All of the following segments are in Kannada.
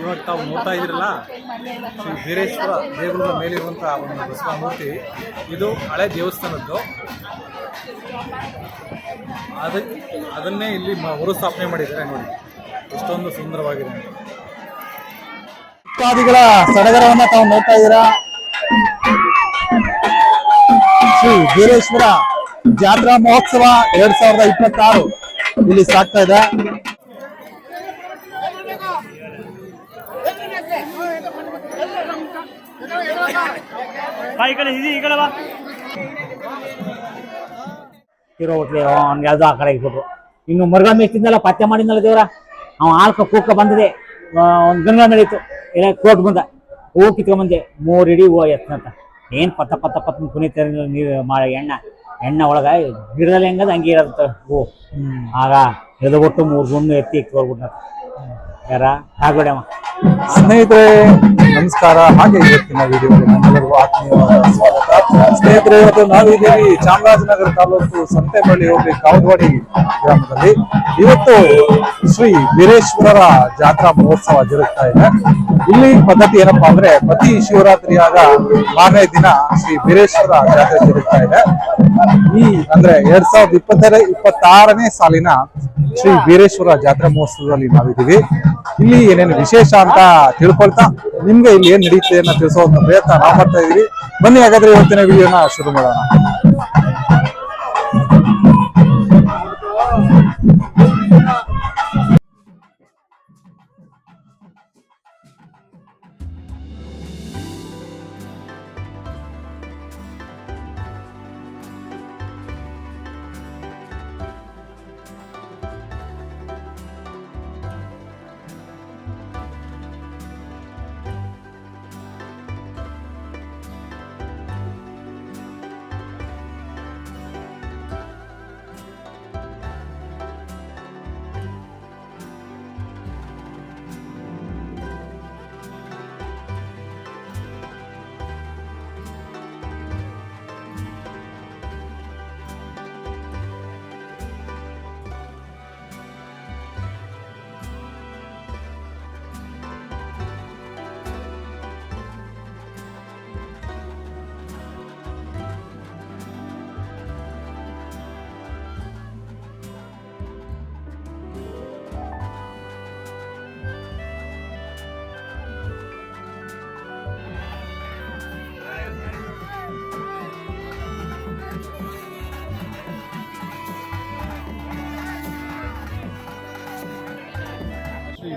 ಇವಾಗ ತಾವು ನೋಡ್ತಾ ಇದ್ದೀರಲ್ಲ, ಶ್ರೀ ವೀರೇಶ್ವರ ದೇಗುಲದ ಮೇಲಿರುವಂಥ ಒಂದು ಬಸವ ಮೂರ್ತಿ, ಇದು ಹಳೆ ದೇವಸ್ಥಾನದ್ದು. ಅದ, ಅದನ್ನೇ ಇಲ್ಲಿ ಮರುಸ್ಥಾಪನೆ ಮಾಡಿದ್ದಾರೆ ನೋಡಿ. ಎಷ್ಟೊಂದು ಸುಂದರವಾಗಿದೆ. ಭಕ್ತಾದಿಗಳ ಸಡಗರವನ್ನ ತಾವು ನೋಡ್ತಾ ಇದ್ದೀರಾ? ಶ್ರೀ ವೀರೇಶ್ವರ ಜಾತ್ರಾ ಮಹೋತ್ಸವ ಎರಡ್ ಸಾವಿರದ ಇಪ್ಪತ್ತಾರು ಇಲ್ಲಿ ಸಾಗ್ತಾ ಇದೆ. ಯಾವುದೋ ಆ ಕಡೆ ಇಟ್ಬಿಟ್ರು. ಇನ್ನು ಮರುಗಳ ಮೇಲೆ ತಿಂದಲ್ಲ ಪತ್ತೆ ಮಾಡಿದ್ನಲ್ಲ ದೇವ್ರ? ಅವ ಆಳ್ಕ ಕೂಕ ಬಂದಿದೆ. ಒಂದು ಗಂಗ ನಡೀತು ಇಲ್ಲ ಕೋಟ್ ಬಂದ. ಹೂ ಕಿತ್ಕೊಂಬಂದೆ. ಮೂರು ಇಡೀ ಹೂವು ಎತ್ತಂತ ಏನು ಪತ್ತ ಪತ್ತ ಪತ್ತ ಕುಣಿತ ನೀರು ಮಾಡಿ ಎಣ್ಣ. ಎಣ್ಣೆ ಒಳಗ ಗಿಡದಲ್ಲಿ ಹೆಂಗದ ಹಂಗೆ ಇರೋದಂತ ಹೂ. ಆಗ ಎದ್ಬಿಟ್ಟು ಮೂರು ಗುಂಡು ಎತ್ತಿ ತೋರ್ಬಿಟ್ಟ ಸ್ನೇಹಿತರೆ, ನಮಸ್ಕಾರ. ಹಾಗೆ ಇವತ್ತಿನ ವಿಡಿಯೋಗೆ ನಮ್ಮೆಲ್ಲರಿಗೂ ಆತ್ಮೀಯವಾದ ಸ್ವಾಗತ. ಸ್ನೇಹಿತರೆ, ಇವತ್ತು ನಾವಿದ್ದೀವಿ ಚಾಮರಾಜನಗರ ತಾಲೂಕು ಸಂತೆಬಳ್ಳಿ ಹೋಗಿ ಕಾವದವಾಡಿ ಗ್ರಾಮದಲ್ಲಿ. ಇವತ್ತು ಶ್ರೀ ವೀರೇಶ್ವರರ ಜಾತ್ರಾ ಮಹೋತ್ಸವ ಜರುಗ್ತಾ ಇದೆ. ಇಲ್ಲಿ ಪದ್ಧತಿ ಏನಪ್ಪಾ ಅಂದ್ರೆ, ಪ್ರತಿ ಶಿವರಾತ್ರಿಯಾದ ಮಾರನೇ ದಿನ ಶ್ರೀ ವೀರೇಶ್ವರ ಜಾತ್ರೆ ಜರುಗ್ತಾ ಇದೆ. ಈ ಅಂದ್ರೆ ಎರಡ್ ಸಾವಿರದ ಇಪ್ಪತ್ತರ ಇಪ್ಪತ್ತಾರನೇ ಸಾಲಿನ ಶ್ರೀ ವೀರೇಶ್ವರ ಜಾತ್ರಾ ಮಹೋತ್ಸವದಲ್ಲಿ ನಾವಿದ್ದೀವಿ. ಇಲ್ಲಿ ಏನೇನು ವಿಶೇಷ ಅಂತ ತಿಳ್ಕೊಳ್ತಾ ನಿಮ್ಗೆ ಇಲ್ಲಿ ಏನ್ ನಡೆಯುತ್ತೆ ಅನ್ನೋ ತಿಳಿಸೋದನ್ನ ಪ್ರಯತ್ನ ನಾವು ಮಾಡ್ತಾ ಇದೀವಿ. ಬನ್ನಿ ಹಾಗಾದ್ರೆ ಇವತ್ತಿನ ವಿಡಿಯೋನ ಶುರು ಮಾಡೋಣ.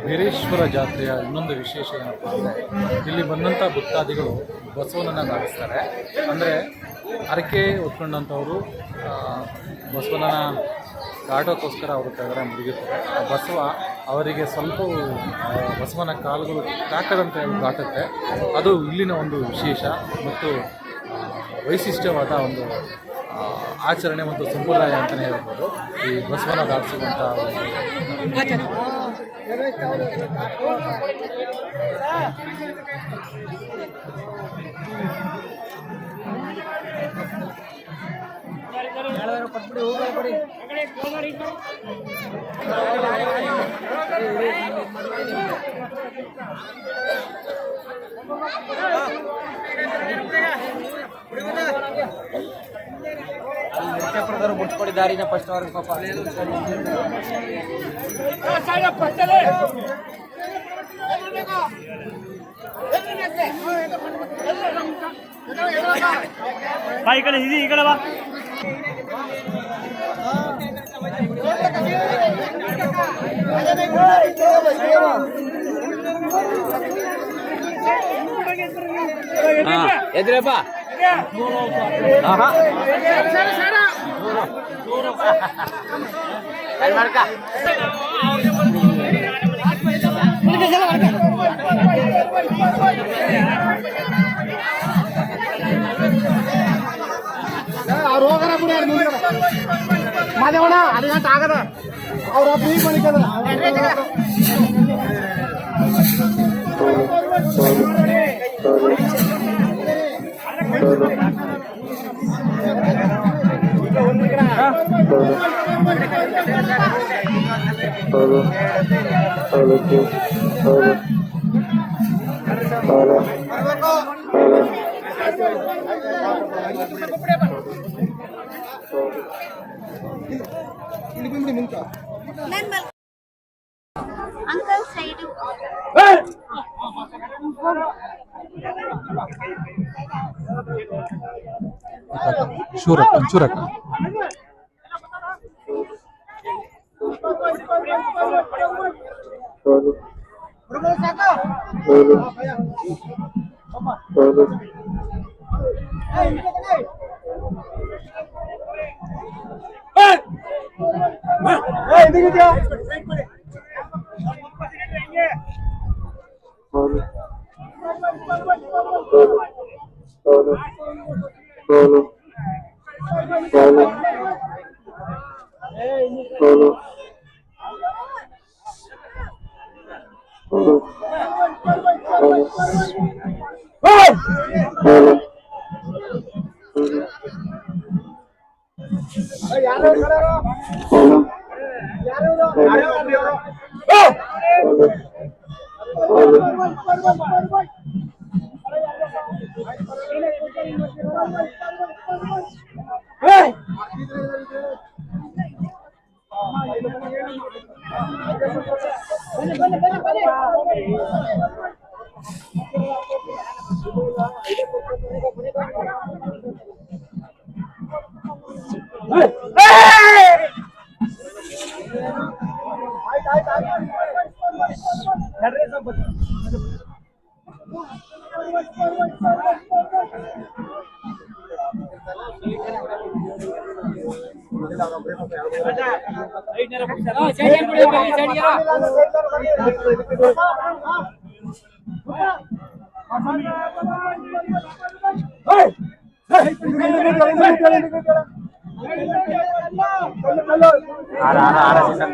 ವೀರೇಶ್ವರ ಜಾತ್ರೆಯ ಇನ್ನೊಂದು ವಿಶೇಷ ಏನಪ್ಪ ಅಂದರೆ ಇಲ್ಲಿ ಬಂದಂಥ ಭಕ್ತಾದಿಗಳು ಬಸವನನ್ನು ಧಾರಿಸ್ತಾರೆ ಅಂದರೆ ಹರಕೆ ಹೊತ್ಕೊಂಡಂಥವರು ಬಸವನ ದಾಟೋಕ್ಕೋಸ್ಕರ ಅವರು ಕೆಳಗಡೆ ಮುಗಿಯುತ್ತಾರೆ ಆ ಬಸವ ಅವರಿಗೆ ಸ್ವಲ್ಪ ಬಸವನ ಕಾಲುಗಳು ತಾಕದಂತೆ ದಾಟುತ್ತೆ. ಅದು ಇಲ್ಲಿನ ಒಂದು ವಿಶೇಷ ಮತ್ತು ವೈಶಿಷ್ಟ್ಯವಾದ ಒಂದು ಆಚರಣೆ ಮತ್ತು ಸಂಪ್ರದಾಯ ಅಂತಲೇ ಹೇಳ್ಬೋದು. ಈ ಬಸವನ ದಾಟಿಸುವಂಥ ಪಟ್ಬಿಡಿ ಹೋಗ್ಬಿಡಿ ಹುಡುಗನ ಒಂದು ಮುಚ್ಕೊಂಡಿದ್ದಾರಿನ ಫಸ್ಟ್ ಅವ್ರಿಗೆ ಪಾಪ ಬಾ ಈ ಕಡೆ ಇದು ಈ ಕಡೆ ಬಾ ಎದ್ರಪ್ಪ ரோகரா கூட மாதவனா அதுதான் தாகத அவர் அப்படி பண்ணிக்கிறது Thank you. ಗಂಟೆ ಆಗದ Surat, చూరక్క Hey, hey, Ahora, ahora, ahora sí. están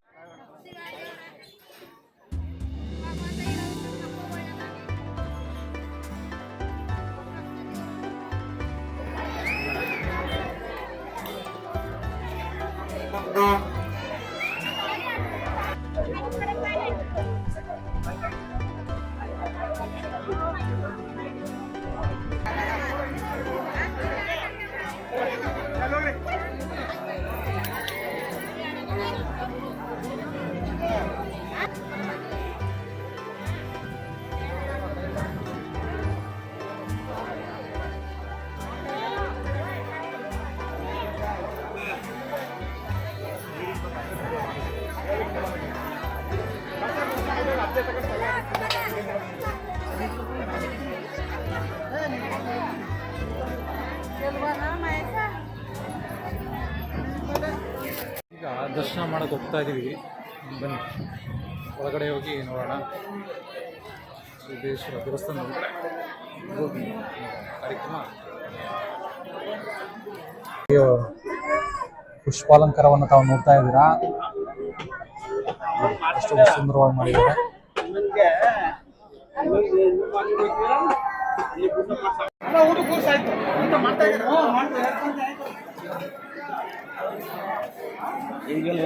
ಈಗ ಹೋಗ್ತಾ ಇದ್ದೀವಿ. ಬನ್ನಿ. ಒಳಗಡೆ ಹೋಗಿ ನೋಡೋಣ. ಸಿದ್ದೇಶ್ವರ ದೇವಸ್ಥಾನ. ಹೋಗಿ ಕಾರ್ಯಕ್ರಮ. ಪುಷ್ಪಾಲಂಕಾರವನ್ನು ತಾವು ನೋಡ್ತಾ ಇದ್ದೀರಾ? ಅಷ್ಟು ಸುಂದರವಾಗಿ ಮಾಡಿದ್ದಾರೆ. ಊಟ ಮಾಡ್ತಾ ಇದ್ದಾರೆ. ಈಗಲೇ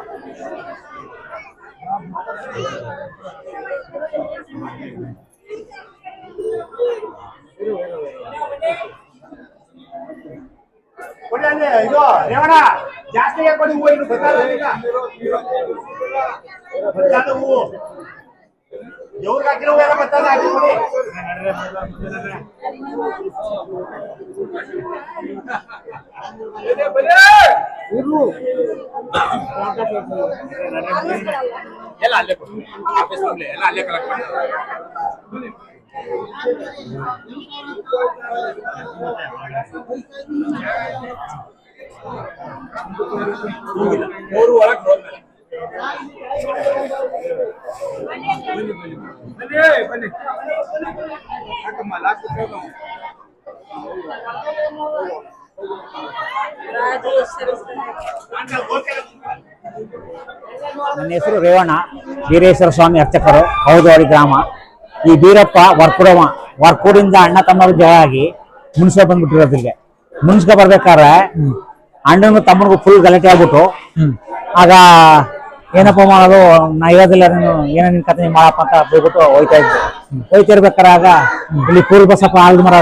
ಇದು ರೇವಣ ಜಾಸ್ತಿ ಕೊಡಿ ಹೂವು ಇನ್ನು ಗೊತ್ತಾಗಲ್ಲ ಈಗ ಗೊತ್ತಾದ ಹೂವು? ದೇವ್ರಿಗೆ ಹಾಕಿರೋ ಹೂವು ಎಲ್ಲ ಕೊಡಿ ನನ್ನ ಹೆಸರು ರೇವಣ್ಣ. ಬೀರೇಶ್ವರ ಸ್ವಾಮಿ ಅರ್ಚಕರು ಹೌದವಾಡಿ ಗ್ರಾಮ. ಈ ಬೀರಪ್ಪ ವರ್ಕುಡವ ವರ್ಕೂಡಿಂದ ಅಣ್ಣ ತಮ್ಮ ಜಯಾಗಿ ಆಗಿ ಮುನ್ಸ್ಕೊ ಬಂದ್ಬಿಟ್ಟಿರೋದಿಲ್ಲ ಮುನ್ಸ್ಕೊ ಬರ್ಬೇಕಾದ್ರೆ ಅಣ್ಣನಿಗೂ ತಮ್ಮನಿಗೂ ಫುಲ್ ಗಲಾಟೆ ಆಗ್ಬಿಟ್ಟು ಆಗ ಏನಪ್ಪ ಮಾಡೋದು ನಾ ಇರೋದಿಲ್ಲ ನೀನು ಏನೋ ನಿನ್ ಕತೆ ಮಾಡಪ್ಪ ಅಂತ ಬೈಬಿಟ್ಟು ಹೋಯ್ತಾ ಇದ್ದೆ ಹೋಯ್ತಾ ಇಲ್ಲಿ ಪೂರ್ ಬಸಪ್ಪ ಆಲ್ದ ಮರ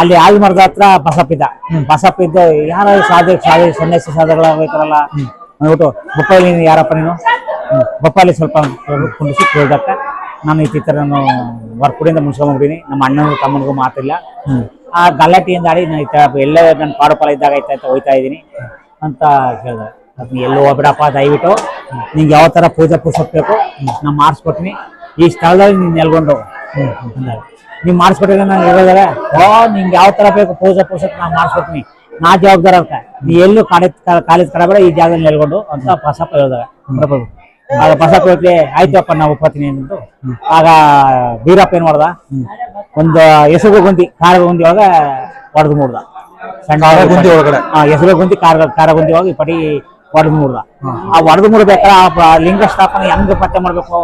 ಅಲ್ಲಿ ಆಲ್ದ ಮರದ ಹತ್ರ ಬಸಪ್ಪ ಇದ್ದ. ಬಸಪ್ಪ ಇದ್ದ ಯಾರ ಸಾಧ್ಯ ಸಾಧು ಸನ್ಯಾಸಿ ಸಾಧುಗಳಾಗೋಯ್ತಾರಲ್ಲ ಅಂದ್ಬಿಟ್ಟು ಬೊಪ್ಪಾಲಿ ನೀನು ಯಾರಪ್ಪ ನೀನು? ಬಪ್ಪಾಲಿ ಸ್ವಲ್ಪ ಕುಂಡಿಸಿ ಕೇಳ್ದಕ್ಕ ನಾನು ಈ ಚಿತ್ರ ನಾನು ವರ್ಕುಡಿಯಿಂದ ಮುಗಿಸ್ಕೊಂಡ್ಬಿಟ್ಟಿನಿ ನಮ್ಮ ಅಣ್ಣನಿಗೂ ತಮ್ಮನಿಗೂ ಮಾತಿಲ್ಲ. ಆ ಗಲಾಟೆಯಿಂದ ಆಡಿ ನಾನು ಈ ಥರ ಎಲ್ಲ ನನ್ನ ಪಾಡು ಫಲ ಇದ್ದಾಗ ಐತೆ ಅಂತ ಹೋಯ್ತಾ ಇದ್ದೀನಿ ಅಂತ ಕೇಳಿದೆ ಎಲ್ಲೋ ಎಲ್ಲೂ ಹೋಗ್ಬಿಡಪ್ಪ, ದಯವಿಟ್ಟು. ನಿಂಗೆ ಯಾವ ಥರ ಪೂಜೆ ಪುಸ್ತಕ ಬೇಕು ನಾನು ಮಾಡಿಸ್ಕೊಡ್ತೀನಿ. ಈ ಸ್ಥಳದಲ್ಲಿ ನೀನು ನೆಲ್ಗೊಂಡು. ಅಂದಾಗ ನೀವು ಮಾಡಿಸ್ಕೊಟ್ಟಿದ್ರೆ ನಾನು ಹೇಳಿದ್ರೆ ಓ ನಿಂಗೆ ಯಾವ ಥರ ಬೇಕು ಪೂಜೆ ಪುಸ್ತಕ ನಾನು ಮಾಡಿಸ್ಕೊಡ್ತೀನಿ. ನಾ ಜವಾಬ್ದಾರ ಅಂತ ನೀ ಎಲ್ಲೂ ಕಾಲೇಜ್ ಕಾಲೇಜ್ ಕಡಬೇಡ ಈ ಜಾಗದಲ್ಲಿ ನೆಲ್ಗೊಂಡು ಅಂತ ಬಸಪ್ಪ ಹೇಳಿದಾಗ ಆಗ ಬಸಪ್ಪ ಹೇಳ್ತಿ ಆಯ್ತಪ್ಪ ನಾವು ಒಪ್ಪತ್ತೀನಿ ಅಂದ್ಬಿಟ್ಟು ಆಗ ಬೀರಪ್ಪ ಏನ್ ಮಾಡ್ದ? ಒಂದು ಹೆಸರು ಗುಂದಿ ಖಾರ ಗುಂದಿ ಒಳಗ ಹೊಡೆದು ಮೂಡ್ದ. ಸಣ್ಣ ಕಾರಗುಂದಿ ಒಳಗಡೆ? ಆ ಹೆಸರು ಗುಂದಿ ಕಾರ ಕಾರ ಗುಂದಿ ಒಳಗೆ ಪಡಿ ಪಟಿ ಹೊಡೆದು ಮೂಡ್ದ. ಆ ಹೊಡೆದು ಮೂಡ್ಬೇಕಾದ್ರೆ ಆ ಲಿಂಗ ಸ್ಥಾಪನೆ ಹೆಂಗ್ ಪತ್ತೆ ಮಾಡ್ಬೇಕು?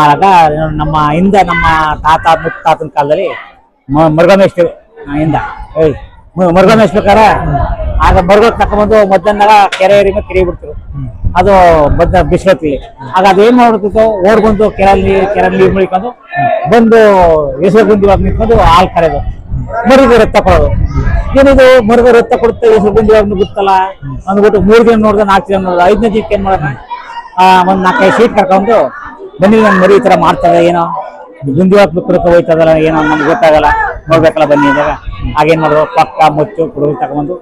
ಆಗ ನಮ್ಮ ಹಿಂದೆ ನಮ್ಮ ತಾತ ಮುತ್ತಾತನ ಕಾಲದಲ್ಲಿ ಮೃಗಮೇಶ್ವರ ಹಿಂದ. ಏಯ್ ಬೇಕಾರ ಆಗ ಮರ್ಗೋಕ್ ತಕೊಂಡ್ಬಂದು ಮಧ್ಯಾಹ್ನ ಕೆರೆ ಏರಿ ಮೇಲೆ ಕೆರೆ ಬಿಡ್ತಿರು ಅದು ಬದ್ದ ಬಿಸಿಲತ್ತಿಲಿ ಆಗ ಅದೇನ್ ಮಾಡ್ತಿತ್ತು? ಓಡ್ ಬಂದು ಕೆರಲ್ಲಿ ಕೆರೆ ನೀರು ಮುಳಿಕೊಂಡು ಬಂದು ಹೆಸರು ಗುಂಡಿ ಒಳಗೆ ನಿಂತ್ಕೊಂಡು ಹಾಲು ಕರೆದು ಮರುಗ ರಕ್ತ ಕೊಡೋದು. ಏನಿದು? ಮರುಗ ರಕ್ತ ಕೊಡುತ್ತೆ ಹೆಸರು ಗುಂಡಿ ಒಳಗೆ ನುಗ್ಗುತ್ತಲ್ಲ ಅಂದ್ಬಿಟ್ಟು ಮೂರು ದಿನ ನೋಡಿದ್ರೆ ನಾಲ್ಕು ದಿನ ನೋಡಿದ್ರೆ ಐದನೇ ದಿನಕ್ಕೆ ಏನ್ ಮಾಡೋಣ ಒಂದ್ ನಾಲ್ಕೈದು ಸೀಟ್ ಕರ್ಕೊಂಡು ಬನ್ನಿ, ನನ್ ಮರಿ ಈ ತರ ಮಾಡ್ತಾರೆ ಏನೋ. ಗುಂಡಿ ಹಾಕ್ಬೇಕು ಹೋಯ್ತದಲ್ಲ ಏನೋ, ನಮ್ಗೆ ಗೊತ್ತಾಗಲ್ಲ. ನೋಡ್ಬೇಕಲ್ಲ ಬನ್ನಿ ಅಂದಾಗ. ಆಗೇನ್ ಮಾಡೋದು? ಪಕ್ಕ ಮುಚ್ಚು, ಕುಡುಗು ತಗೊಂಡು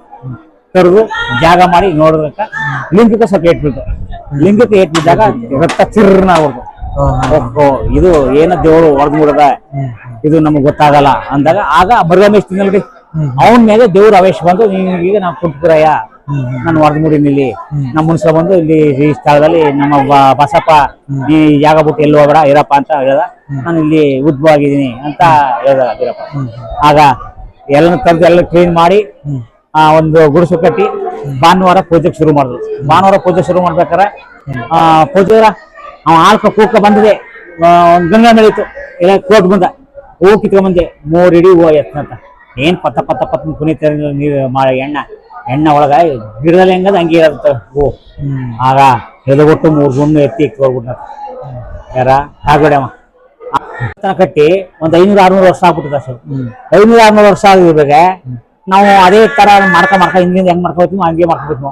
ಕರೆದು ಜಾಗ ಮಾಡಿ ನೋಡೋದಕ್ಕ ಲಿಂಗಕ್ಕೆ ಸ್ವಲ್ಪ ಏಟ್ ಬೀಳ್ತು ಲಿಂಗಕ್ಕೆ ಏಟ್ ಬಿದ್ದಾಗ ರಕ್ತ ಚಿರ್ನ ಆಗ್ಬಿಡ್ತು ಓಹೋ, ಇದು ಏನ ದೇವರು ಹೊಡೆದ್ ಬಿಡದ? ಇದು ನಮಗ್ ಗೊತ್ತಾಗಲ್ಲ ಅಂದಾಗ ಆಗ ಮರುಗಮೇಶ್ ತಿನ್ನಲ್ರಿ ಅವನ ಮೇಲೆ ದೇವ್ರ ಅವೇಶ ಬಂದು ಈಗ ನಾವು ಕುಂಟ್ಪುರಯ್ಯ ನಾನು ಹೊಡೆದ್ ಮುಡಿ ಇಲ್ಲಿ. ನಮ್ಮ ಮುನ್ಸ ಬಂದು ಇಲ್ಲಿ ಈ ಸ್ಥಳದಲ್ಲಿ ನಮ್ಮ ಬಸಪ್ಪ ಈ ಜಾಗ ಬಿಟ್ಟು ಎಲ್ಲಿ ಹೋಗ್ಬೇಡ ಇರಪ್ಪ ಅಂತ ಹೇಳ್ದ ನಾನು ಇಲ್ಲಿ ಉದ್ಭವ ಆಗಿದ್ದೀನಿ ಅಂತ ಹೇಳ್ದ ಆಗ ಎಲ್ಲ ತಂದು ಎಲ್ಲ ಕ್ಲೀನ್ ಮಾಡಿ ಒಂದು ಗುಡಿಸು ಕಟ್ಟಿ ಭಾನುವಾರ ಪೂಜೆಗೆ ಶುರು ಮಾಡಿದ್ರು. ಭಾನುವಾರ ಪೂಜೆ ಶುರು ಮಾಡ್ಬೇಕಾರೆ ಆ ಪೂಜೆ ಅವ ಆಳ್ಕ ಕೂಕ ಬಂದಿದೆ. ಆ, ಗಂಗಾ ನಡೀತು ಇಲ್ಲ ಕೋಟ್ ಬಂದ. ಹೂ ಕಿತ್ಕೊಂಡ್ ಬಂದೆ. ಮೂರ್ ಇಡೀ ಹೂವು ಎತ್ತಂತ ಏನ್ ಪತ್ತ ಪತ್ತ ಪತ್ತ ಕುಣಿತ ನೀರು ಮಾಡಿ ಎಣ್ಣ. ಎಣ್ಣ ಒಳಗ ಗಿಡದಲ್ಲಿ ಹೆಂಗದ ಹಂಗೆ ಇರತ್ತ ಹೂ. ಆಗ ಎದಗೊಟ್ಟು ಮೂರು ಗುಂಡು ಎತ್ತಿ ಹೋಗ್ಬಿಟ್ಟ ಯಾರ? ಕಾಗಡಮ್ಮ ತನ ಕಟ್ಟಿ ಒಂದ್ ಐನೂರ ಆರ್ನೂರು ವರ್ಷ ಆಗ್ಬಿಟ್ಟಿದೆ ಸರ್ ಐನೂರ ಆರ್ನೂರು ವರ್ಷ ಆಗಿರ್ಬೇಕು ನಾವು ಅದೇ ತರ ಮಾಡ್ಕ ಮಾಡ್ಕ ಹಿಂದಿಂದ ಹೆಂಗ್ ಮಾಡ್ಕೋತೀವಿ ಹಂಗೆ ಮಾಡ್ಕೋತೀವಿ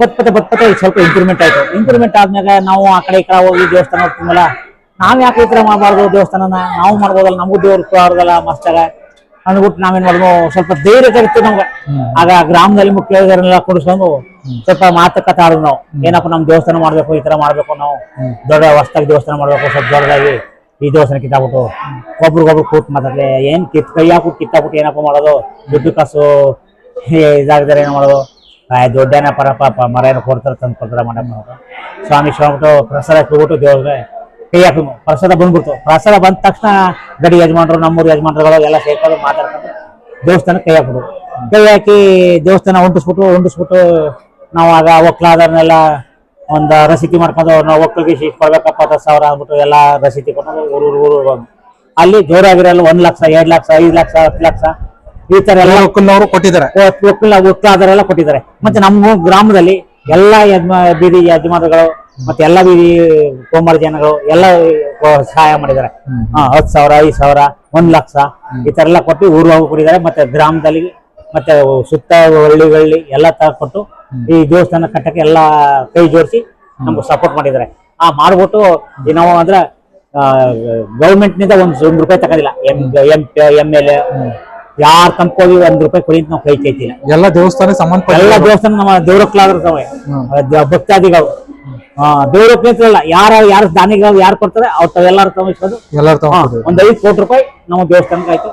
ಬತ್ಪತ್ತೆ ಬತ್ ಪತ್ತೆ ಸ್ವಲ್ಪ ಇಂಪ್ರೂವ್ಮೆಂಟ್ ಆಯ್ತು. ಇಂಪ್ರೂವ್ಮೆಂಟ್ ಆದ್ಮೇಲೆ ನಾವು ಆ ಕಡೆ ಈ ಕಡೆ ಹೋಗಿ ದೇವಸ್ಥಾನ ಹೋಗ್ತೀವಲ್ಲ ನಾವ್ ಯಾಕೆ ಈ ತರ ಮಾಡಬಾರ್ದು ದೇವಸ್ಥಾನನ? ನಾವು ಮಾಡ್ಬೋದಲ್ಲ ನಮಗೂ ದೇವ್ರು ಅವ್ರದಲ್ಲ ಮಸ್ತಾಗ ಅಂದ್ಬಿಟ್ಟು ನಾವೇನ್ ಮಾಡ್ಬೋ ಸ್ವಲ್ಪ ಧೈರ್ಯ ಇತ್ತು ನಮ್ಗೆ. ಆಗ ಗ್ರಾಮದಲ್ಲಿ ಮುಖ್ಯವಾದವರೆಲ್ಲ ಕೊಡಿಸ್ಕೊಂಡು ಸ್ವಲ್ಪ ಮಾತುಕತೆ ಆಡೋದು ನಾವು. ಏನಪ್ಪ ನಮ್ ದೇವಸ್ಥಾನ ಮಾಡ್ಬೇಕು ಈ ತರ ಮಾಡ್ಬೇಕು ನಾವು. ದೊಡ್ಡ ಹೊಸ್ದಾಗಿ ದೇವಸ್ಥಾನ ಮಾಡ್ಬೇಕು ಸ್ವಲ್ಪ ದೊಡ್ಡದಾಗಿ. ಈ ದೇವಸ್ಥಾನ ಕಿತ್ತಾಬಿಟ್ಟು ಒಬ್ರಿಗೊಬ್ರು ಕೂತ್ ಮಾತಾಡ್ಲಿ, ಏನ್ ಕಿತ್ ಕೈ ಹಾಕ್ಬಿಟ್ಟು ಕಿತ್ತಾಬಿಟ್ಟು ಏನಪ್ಪ ಮಾಡೋದು? ದುಡ್ಡು ಕಾಸು ಇದಾಗದಾರೆ ಏನೋ ಮಾಡೋದು? ದೊಡ್ಡ ಏನಪ್ಪ ಪರಪ್ಪ ಮರ ಏನೋ ಕೊಡ್ತಾರೆ ತಂದು ಕೊಡ್ತಾರೆ ಮಾಡಪ್ಪ ಸ್ವಾಮಿ ಶಿವಬಿಟ್ಟು ಪ್ರಸಾದ ಕೊಟ್ಬಿಟ್ಟು ದೇವ್ರಿಗೆ ಕೈ ಹಾಕಿ ಪ್ರಸಾದ ಬಂದ್ಬಿಡ್ತು. ಪ್ರಸಾದ ಬಂದ ತಕ್ಷಣ ಗಡಿ ಯಜಮಾನರು, ನಮ್ಮೂರು ಯಜಮಾನರುಗಳು ಎಲ್ಲ ಸೇರ್ಕೊಂಡು ಮಾತಾಡ್ಕೊಂಡು ದೇವಸ್ಥಾನ ಕೈ ಹಾಕ್ಬಿಡು ಕೈ ಹಾಕಿ ದೇವಸ್ಥಾನ ಹೊಂಟಿಸ್ಬಿಟ್ಟು ಉಂಟಿಸ್ಬಿಟ್ಟು ನಾವು ಆಗ ಒಕ್ಲಾದವ್ರನ್ನೆಲ್ಲ ಒಂದು ರಸೀತಿ ಮಾಡ್ಕೊಂಡು ನಾವು ಒಕ್ಕಲಿಗೆ ಇಷ್ಟು ಕೊಡ್ಬೇಕಪ್ಪ ಹತ್ತು ಸಾವಿರ ಅಂದ್ಬಿಟ್ಟು ಎಲ್ಲ ರಸೀತಿ ಕೊಟ್ಟು ಊರು ಊರು ಊರು. ಅಲ್ಲಿ ಜೋರಾಗಿರಲ್ಲ ಒಂದ್ ಲಕ್ಷ ಎರಡ್ ಲಕ್ಷ ಐದ್ ಲಕ್ಷ ಹತ್ತು ಲಕ್ಷ. ಈ ತರ ಎಲ್ಲ ಒಕ್ಕಲ್ನವರು ಕೊಟ್ಟಿದ್ದಾರೆ. ಒಕ್ಕಲ ಒಕ್ಕಲಾದರೆಲ್ಲ ಕೊಟ್ಟಿದ್ದಾರೆ. ಮತ್ತೆ ನಮ್ಮ ಗ್ರಾಮದಲ್ಲಿ ಎಲ್ಲ ಯಜಮಾ ಬೀದಿ ಯಜಮಾನರುಗಳು ಮತ್ತೆ ಎಲ್ಲ ಬೀದಿ ಕೋಮಾರ ಜನಗಳು ಎಲ್ಲ ಸಹಾಯ ಮಾಡಿದ್ದಾರೆ. ಹತ್ತು ಸಾವಿರ ಐದು ಸಾವಿರ ಒಂದ್ ಲಕ್ಷ ಈ ತರ ಎಲ್ಲ ಕೊಟ್ಟು ಊರು ಹೋಗಿ ಕೊಟ್ಟಿದ್ದಾರೆ ಮತ್ತೆ ಗ್ರಾಮದಲ್ಲಿ ಮತ್ತೆ ಸುತ್ತ ಹಳ್ಳಿಗಳಲ್ಲಿ ಎಲ್ಲ ತರ ಕೊಟ್ಟು ಈ ದೇವಸ್ಥಾನ ಕಟ್ಟಕ್ಕೆ ಎಲ್ಲ ಕೈ ಜೋಡಿಸಿ ನಮ್ಗೆ ಸಪೋರ್ಟ್ ಮಾಡಿದ್ದಾರೆ. ಆ ಮಾಡ್ಬಿಟ್ಟು ನಾವು ಅಂದ್ರೆ ಗೌರ್ಮೆಂಟ್ನಿಂದ ಒಂದ್ ಒಂದ್ ರೂಪಾಯಿ ತಗೋದಿಲ್ಲ M M M L A ಯಾರ್ ತಂಪೋಗಿ ಒಂದ್ ರೂಪಾಯಿ ಕೊಡಿ ಅಂತ ನಾವು ಕೈ ಕೈತಿಲ್ಲ ಎಲ್ಲ ದೇವಸ್ಥಾನ ಸಂಬಂಧ ಎಲ್ಲ ದೇವಸ್ಥಾನ ನಮ್ಮ ದೇವ್ರಕ್ಲಾಗಿರ್ತವೆ ಭಕ್ತಾದಿಗಳು. ಆ ಅಲ್ಲ ಯಾರ ಯಾರು ದಾನಿಗಳು ಯಾರು ಕೊಡ್ತಾರೆ ಅವ್ರ ಎಲ್ಲಾರು ತಗೊಂಡು ಒಂದ್ ಐದು ಕೋಟಿ ರೂಪಾಯಿ ನಮ್ಮ ದೇವಸ್ಥಾನಕ್ಕೆ ಆಯ್ತು.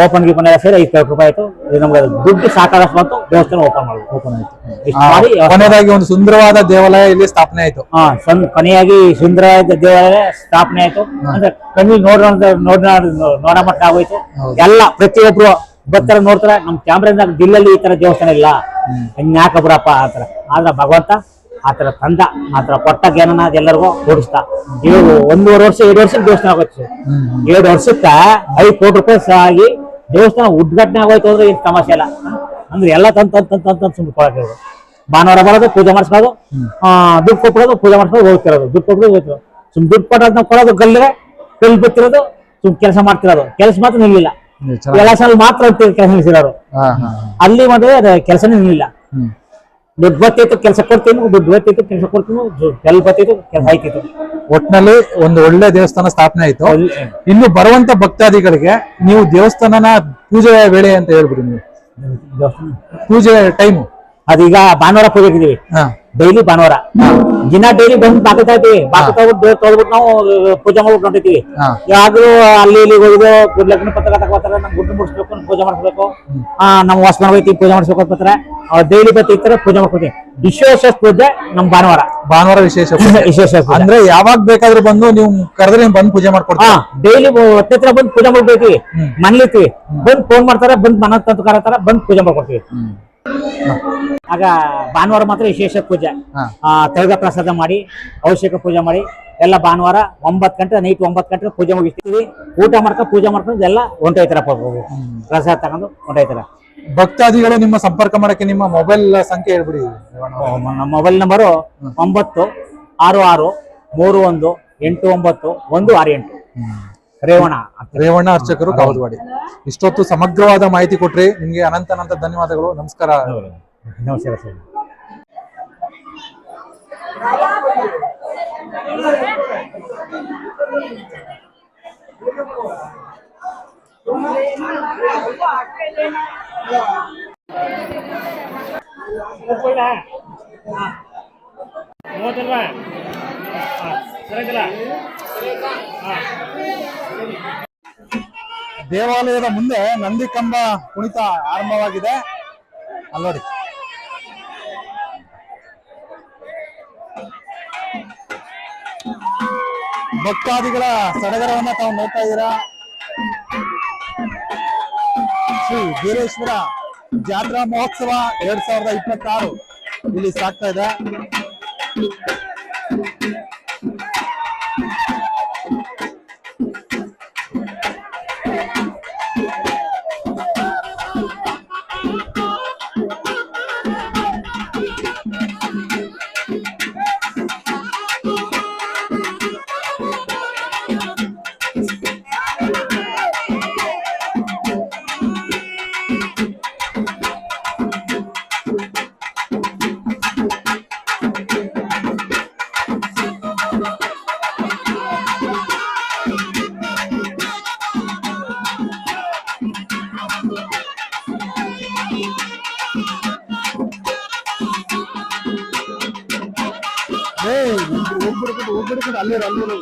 ಓಪನ್ ಗೀಪನ್ ಎಲ್ಲ ಸೇರಿ ಐದು ರೂಪಾಯಿ ಆಯ್ತು. ಇದು ನಮ್ಗೆ ದುಡ್ಡು ಸಾಕಾದಷ್ಟು ಬಂತು ದೇವಸ್ಥಾನ ಓಪನ್ ಮಾಡಿದ್ವಿ. ಓಪನ್ ಆಯ್ತು. ಇಷ್ಟು ಮಾಡಿ ಕೊನೆಯದಾಗಿ ಒಂದು ಸುಂದರವಾದ ದೇವಾಲಯ ಇಲ್ಲಿ ಸ್ಥಾಪನೆ ಆಯ್ತು. ಹಾ ಸಣ್ಣ ಕೊನೆಯಾಗಿ ಸುಂದರವಾದ ದೇವಾಲಯ ಸ್ಥಾಪನೆ ಆಯ್ತು. ಅಂದ್ರೆ ಕಣ್ಣಿಗೆ ನೋಡೋ ನೋಡ ನೋಡ ಮಟ್ಟ ಆಗೋಯ್ತು. ಎಲ್ಲ ಪ್ರತಿಯೊಬ್ರು ಬರ್ತಾರೆ ನೋಡ್ತಾರೆ. ನಮ್ ಕ್ಯಾಮ್ರಾದಾಗ ಜಿಲ್ಲೆಯಲ್ಲಿ ಈ ತರ ದೇವಸ್ಥಾನ ಇಲ್ಲ. ಹಂಗ್ಯಾಕ ಬಿಡಪ್ಪ ಆತರ ಆದ್ರ ಭಗವಂತ ಆತರ ತಂದ ಆತರ ಕೊಟ್ಟ ಜ್ಞಾನನ ಎಲ್ಲರಿಗೂ ಓಡಿಸ್ತಾ ಇವಾಗ ಒಂದೂವರೆ ವರ್ಷ ಎರಡು ವರ್ಷ ದೇವಸ್ಥಾನ ಆಗುತ್ತೆ. ಎರಡು ವರ್ಷಕ್ಕ ಐದು ಕೋಟಿ ರೂಪಾಯಿ ಸಹ ಆಗಿ ದೇವಸ್ಥಾನ ಉದ್ಘಾಟನೆ ಆಗೋಯ್ತು ಅಂದ್ರೆ ಏನ್ ಸಮಸ್ಯೆ ಇಲ್ಲ. ಅಂದ್ರೆ ಎಲ್ಲ ತಂತ ಇರೋದು. ಭಾನುವಾರ ಬರೋದು ಪೂಜೆ ಮಾಡಿಸ್ಕೊಳ್ಳೋದು ಆ, ದುಡ್ಡು ಕೊಟ್ಟಿರೋದು ಪೂಜೆ ಮಾಡಿಸ್ಕೊಂಡು ಹೋಗ್ತಿರೋದು. ದುಡ್ಡು ಕೊಟ್ಟರೆ ಹೋಗ್ತಿರೋದು. ಸುಮ್ ದುಡ್ಡು ಕೊಟ್ಟೋದು ನಾವು ಕೊಡೋದು ಗಲ್ಲಿಗೆ ಕಲ್ ಬಿತ್ತಿರೋದು ಸುಮ್ ಕೆಲಸ ಮಾಡ್ತಿರೋದು. ಕೆಲಸ ಮಾತ್ರ ನಿಲ್ಲಿಲ್ಲ. ಕೆಲಸ ಮಾತ್ರ ಕೆಲಸ ಹಾ ಅಲ್ಲಿ ಮಾತ್ರ ಕೆಲಸನೇ ನಿಲ್ಲಿಲ್ಲ. ದುಡ್ಡು ಕೆಲಸ ಕೊಡ್ತೀನಿ ದುಡ್ಡು ಕೆಲಸ ಕೊಡ್ತೀನಿ ಕೆಲ್ ಬತ್ತಿತ್ತು ಕೆಲಸ ಆಯ್ತಿತ್ತು ಒಟ್ನಲ್ಲಿ ಒಂದು ಒಳ್ಳೆ ದೇವಸ್ಥಾನ ಸ್ಥಾಪನೆ ಆಯ್ತು. ಇನ್ನು ಬರುವಂತ ಭಕ್ತಾದಿಗಳಿಗೆ ನೀವು ದೇವಸ್ಥಾನನ ಪೂಜೆಯ ವೇಳೆ ಅಂತ ಹೇಳ್ಬಿಡಿ ನೀವು. ಪೂಜೆ ಟೈಮು ಅದೀಗ ಭಾನುವಾರ ಪೂಜೆ ಇದೀವಿ. ಹಾ. ಡೈಲಿ ಭಾನುವಾರ ದಿನ ಡೈಲಿ ಬಂದ್ ಬಾಕಿ ದೇವ್ರ ತೊಳ್ಬಿಟ್ಟು ನಾವು ಪೂಜೆ ಮಾಡ್ಬಿಟ್ಟು ಹಾ. ಯಾವಾಗಲೂ ಅಲ್ಲಿ ಇಲ್ಲಿ ಹೋಗಿದ್ದು ಲಗ್ನ ಪತ್ರ ತಗೋತಾರೆ ನಮ್ ಗುಡ್ಡು ಮುಡಿಸ್ಬೇಕು ಪೂಜೆ ಮಾಡಿಸ್ಬೇಕು. ನಮ್ ವಾಸ ಮಾಡ್ಬೇಕು ಪೂಜೆ ಮಾಡಿಸ್ಬೇಕು ಅಂತಾರೆ ಡೈಲಿ ಡೈಲಿ ಬರ್ತಿರ್ತಾರೆ ಪೂಜೆ ಮಾಡ್ಕೊತೀವಿ ವಿಶೇಷ ಪೂಜೆ ನಮ್ ಭಾನುವಾರ. ಭಾನುವಾರ ವಿಶೇಷ. ವಿಶೇಷ ಅಂದ್ರೆ ಯಾವಾಗ ಬೇಕಾದ್ರೂ ಬಂದು ನೀವು ಕರೆದ್ರೆ ನೀವು ಬಂದು ಪೂಜೆ ಮಾಡ್ಕೊಡ್ತೀವಿ ಡೈಲಿ ಹತ್ತಿರ ಬಂದು ಪೂಜೆ ಮಾಡ್ಬೇಕು ಮನೇಲಿರ್ತೀವಿ ಬಂದ್ ಫೋನ್ ಮಾಡ್ತಾರೆ ಬಂದ್ ಮನ ತಂದು ಕರತಾರ ಬಂದು ಪೂಜೆ ಮಾಡ್ಕೊಡ್ತೀವಿ. ಆಗ ಭಾನುವಾರ ಮಾತ್ರ ವಿಶೇಷ ಪೂಜೆ. ತೈಗ ಪ್ರಸಾದ ಮಾಡಿ ಅವಶ್ಯಕ ಪೂಜೆ ಮಾಡಿ ಎಲ್ಲ ಭಾನುವಾರ ಒಂಬತ್ತು ಗಂಟೆ ನೈಟ್ ಒಂಬತ್ತು ಗಂಟೆ ಪೂಜೆ ಮುಗಿಸ್ತೀವಿ. ಊಟ ಮಾಡ್ಕೊಂಡು ಪೂಜೆ ಮಾಡ್ಕೊಂಡು ಎಲ್ಲ ಹೊಂಟೋಯ್ತಾರಪ್ಪ ಪ್ರಸಾದ ತಗೊಂಡು ಹೊಂಟೋಯ್ತಾರ ಭಕ್ತಾದಿಗಳು ನಿಮ್ಮ ಸಂಪರ್ಕ ಮಾಡಕ್ಕೆ ನಿಮ್ಮ ಮೊಬೈಲ್ ಸಂಖ್ಯೆ ಹೇಳ್ಬಿಡಿ. ನಮ್ಮ ಮೊಬೈಲ್ ನಂಬರು ಒಂಬತ್ತು ಆರು ಆರು ಮೂರು ಒಂದು ಎಂಟು ಒಂಬತ್ತು ಒಂದು ಆರು ಎಂಟು. ರೇವಣ. ರೇವಣ್ಣ ಅರ್ಚಕರು ಕಾವಲ್ವಾಡಿ. ಇಷ್ಟೊತ್ತು ಸಮಗ್ರವಾದ ಮಾಹಿತಿ ಕೊಟ್ರಿ. ನಿಮ್ಗೆ ಅನಂತ ಅನಂತ ಧನ್ಯವಾದಗಳು. ನಮಸ್ಕಾರ. ನಮಸ್ಕಾರ ಸರ್. ದೇವಾಲಯದ ಮುಂದೆ ನಂದಿ ಕಂಬ ಕುಣಿತ ಆರಂಭವಾಗಿದೆ. ಅಲ್ಲಿ ನೋಡಿ ಭಕ್ತಾದಿಗಳ ಸಡಗರವನ್ನ ತಾವು ನೋಡ್ತಾ ಇದ್ದೀರಾ? ಶ್ರೀ ವೀರೇಶ್ವರ ಜಾತ್ರಾ ಮಹೋತ್ಸವ ಎರಡ್ ಸಾವಿರದ ಇಪ್ಪತ್ತಾರು ಇಲ್ಲಿ ಸಾಗ್ತಾ ಇದೆ. de la luna.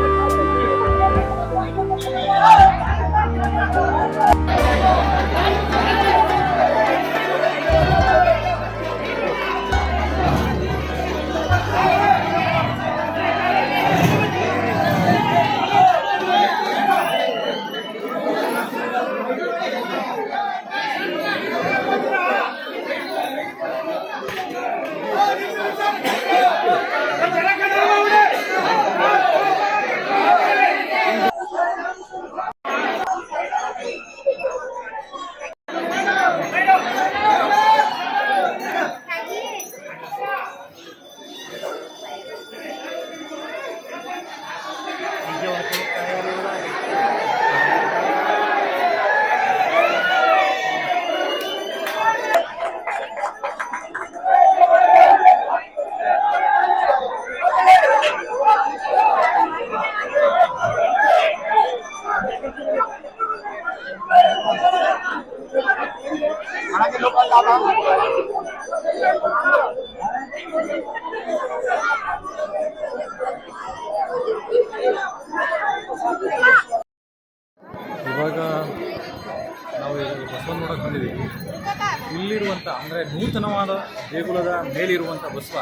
ಅಂದರೆ ನೂತನವಾದ ದೇಗುಲದ ಮೇಲಿರುವಂಥ ಬಸವ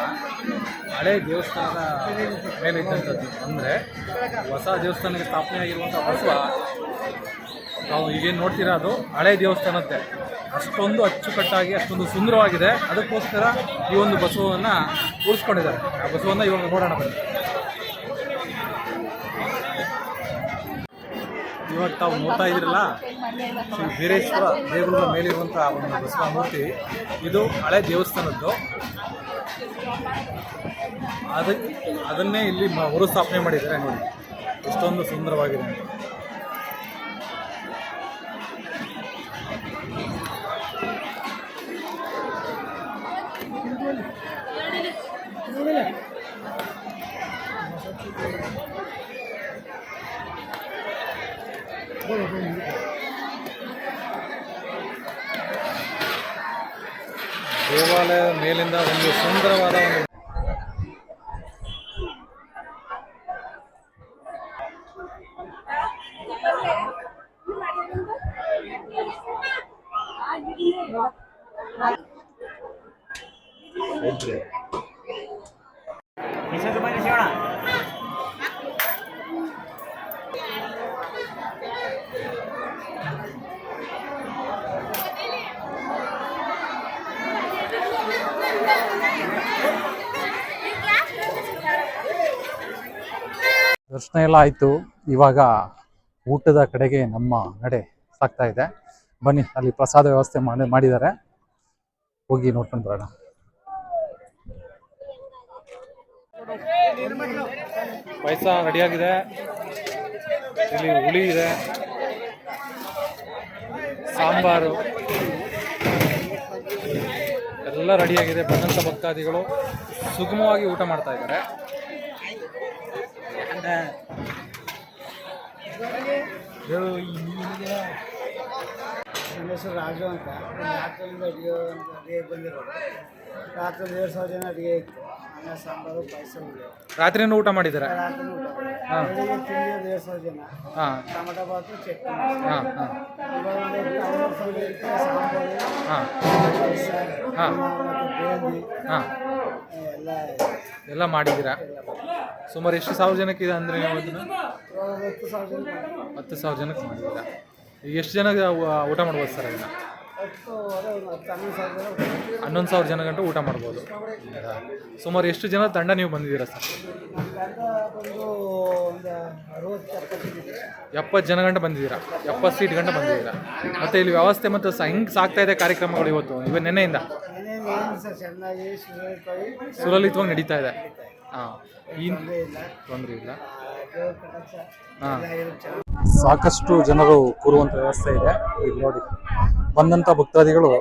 ಹಳೆ ದೇವಸ್ಥಾನದ ಮೇಲಿದ್ದಂಥದ್ದು. ಅಂದರೆ ಹೊಸ ದೇವಸ್ಥಾನಕ್ಕೆ ಸ್ಥಾಪನೆ ಆಗಿರುವಂಥ ಬಸವ ನಾವು ಈಗೇನು ನೋಡ್ತೀರಾ ಅದು? ಹಳೆ ದೇವಸ್ಥಾನದ್ದೇ. ಅಷ್ಟೊಂದು ಅಚ್ಚುಕಟ್ಟಾಗಿ, ಅಷ್ಟೊಂದು ಸುಂದರವಾಗಿದೆ. ಅದಕ್ಕೋಸ್ಕರ ಈ ಒಂದು ಬಸವವನ್ನು ಉಳಿಸ್ಕೊಂಡಿದ್ದಾರೆ ಆ ಬಸವನ್ನ ಇವಾಗ ನೋಡೋಣ ಬನ್ನಿ ಇವಾಗ ತಾವು ನೋಡ್ತಾ ಇದ್ರಲ್ಲ ಶ್ರೀ ವೀರೇಶ್ವರ ದೇಗುಲದ ಮೇಲಿರುವಂಥ ಒಂದು ಬಸವ ಮೂರ್ತಿ. ಇದು ಹಳೆ ದೇವಸ್ಥಾನದ್ದು. ಅದಕ್ಕೆ ಅದನ್ನೇ ಇಲ್ಲಿ ಮರು ಮರುಸ್ಥಾಪನೆ ಮಾಡಿದ್ದಾರೆ ನೋಡಿ. ಎಷ್ಟೊಂದು ಸುಂದರವಾಗಿದೆ. ದೇವಾಲಯದ ಮೇಲಿಂದ ಒಂದು ಸುಂದರವಾದ ಒಂದು ದರ್ಶನ ಎಲ್ಲ ಆಯಿತು ಇವಾಗ ಊಟದ ಕಡೆಗೆ ನಮ್ಮ ನಡೆ ಸಾಗ್ತಾ ಇದೆ. ಬನ್ನಿ, ಅಲ್ಲಿ ಪ್ರಸಾದ ವ್ಯವಸ್ಥೆ ಮಾಡಿ, ಮಾಡಿದ್ದಾರೆ. ಹೋಗಿ ನೋಡ್ಕೊಂಡು ಬರೋಣ. ಪಾಯಸ ರೆಡಿಯಾಗಿದೆ. ಇಲ್ಲಿ ಹುಳಿ ಇದೆ. ಸಾಂಬಾರು. ಎಲ್ಲ ರೆಡಿಯಾಗಿದೆ. ಬಂದಂಥ ಭಕ್ತಾದಿಗಳು ಸುಗಮವಾಗಿ ಊಟ ಮಾಡ್ತಾ ಇದ್ದಾರೆ. ನನ್ನ ಹೆಸರು ರಾಜು ಅಂತ. ರಾತ್ರಿಯಿಂದ ಅಡುಗೆ ಅಡುಗೆ ಬಂದಿರೋದು. ರಾತ್ರಿ ಎರಡು ಸಾವಿರ ಜನ ಅಡುಗೆ ಇತ್ತು. ಅನ್ನ ಸಾಂಬಾರು ಪಾಯಸ ರಾತ್ರಿನೂ ಊಟ ಮಾಡಿದ್ದಾರೆ? ರಾತ್ರಿ ಊಟ ಬೆಳಿಗ್ಗೆ ಎರಡು ಸಾವಿರ ಜನ. ಹಾಂ. ಟೊಮಟೊ ಬಾತು ಚಟ್ನಿ. ಹಾಂ ಹಾಂ. ಇವಾಗ ಒಂದು ಐವತ್ತು ಸಾವಿರ ಸಾಂಬಾರು ಹಾಂ. ಪಾಯಸ ಹಾಂ. ಮತ್ತು ಗೋಧಿ ಹಾಂ. ಎಲ್ಲ ಎಲ್ಲ ಮಾಡಿದ್ದೀರಾ ಸುಮಾರು ಎಷ್ಟು ಸಾವಿರ ಜನಕ್ಕೆ ಇದೆ ಅಂದರೆ ಹತ್ತು ಸಾವಿರ ಜನಕ್ಕೆ ಮಾಡಿದ್ದೀರಾ? ಈಗ ಎಷ್ಟು ಜನ ಊಟ ಮಾಡ್ಬೋದು ಸರ್ ಅದನ್ನು? ಹನ್ನೊಂದು ಸಾವಿರ ಜನ ಗಂಟು ಊಟ ಮಾಡ್ಬೋದು. ಸುಮಾರು ಎಷ್ಟು ಜನ ತಂಡ ನೀವು ಬಂದಿದ್ದೀರಾ ಸರ್? ಎಪ್ಪತ್ತು ಜನ ಗಂಟೆ ಬಂದಿದ್ದೀರಾ? ಎಪ್ಪತ್ತು ಸೀಟ್ ಗಂಟೆ ಬಂದಿದ್ದೀರಾ? ಮತ್ತು ಇಲ್ಲಿ ವ್ಯವಸ್ಥೆ ಮತ್ತು ಹೆಂಗೆ ಸಾಗ್ತಾ ಇದೆ ಕಾರ್ಯಕ್ರಮಗಳು ಇವತ್ತು ಇವ ಸುರಕ್ಷಿತವಾಗಿ ಸುಲಲಿತವಾಗಿ ನಡೀತಾ ಇದೆ. ಹಾಂ. ತೊಂದರೆ ಇಲ್ಲ. ಹಾಂ. ಸಾಕಷ್ಟು ಜನರು ಕೂರುವಂತ ವ್ಯವಸ್ಥೆ ಇದೆ. ಈಗ ನೋಡಿ ಬಂದಂತ ಭಕ್ತಾದಿಗಳು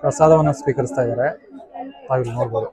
ಪ್ರಸಾದವನ್ನು ಸ್ವೀಕರಿಸ್ತಾ ಇದ್ದಾರೆ. ತಾವಿಲ್ಲಿ ನೋಡ್ಬೋದು.